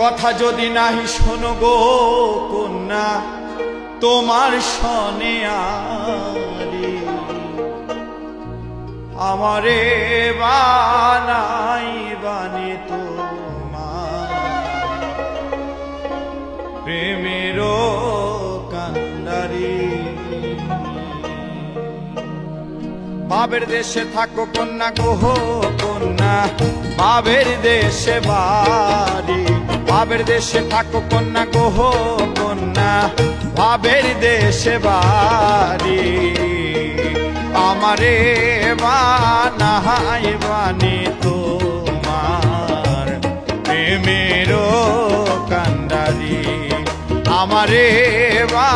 কথা যদি নাহি শোনো গো কন্যা, তোমার সনে আরে আমারে বানাই বানি তোমার। প্রেমেরও কান্দারি বাবের দেশে থাকো কন্যা গোহ কন্যা। বাবের দেশে বাড়ি বাবের দেশে থাকো কন্যা গোহ কন্যা, ভাবের দেশে বাড়ি। আমারে বানাই বানি তোমার প্রেমেরও কান্ডারি। আমারে বানাই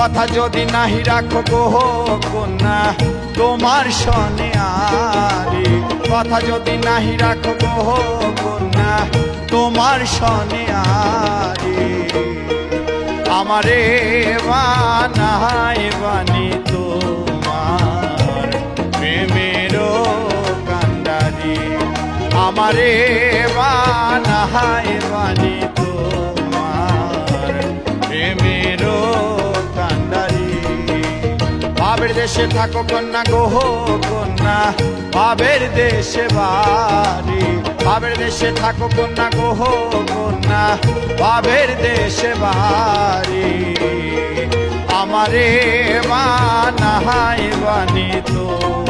কথা যদি নাহি রাখো গো কন্যা, তোমার সনে আরে। কথা যদি নাহি রাখো গো কন্যা, তোমার সনে আরে। আমারে বানাই বানি তোমার প্রেমেরও কান্ডারি আমারে বানাই বাবের দেশে থাকো কন্যা গোহ কন্যা। বাবের দেশে বাড়ি। বাবের দেশে থাকো কন্যা গোহ কন্যা। বাবের দেশে বাড়ি। আমারে মা নাহাই বানি তোমার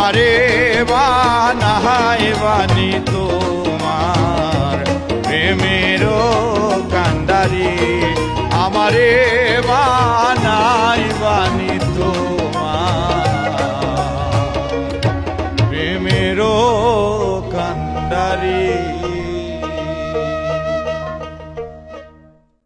আমারে বানাই বানি তোমার। প্রেমের কান্দারি আমারে বানাই বানি তোমার। প্রেমের কান্ডারি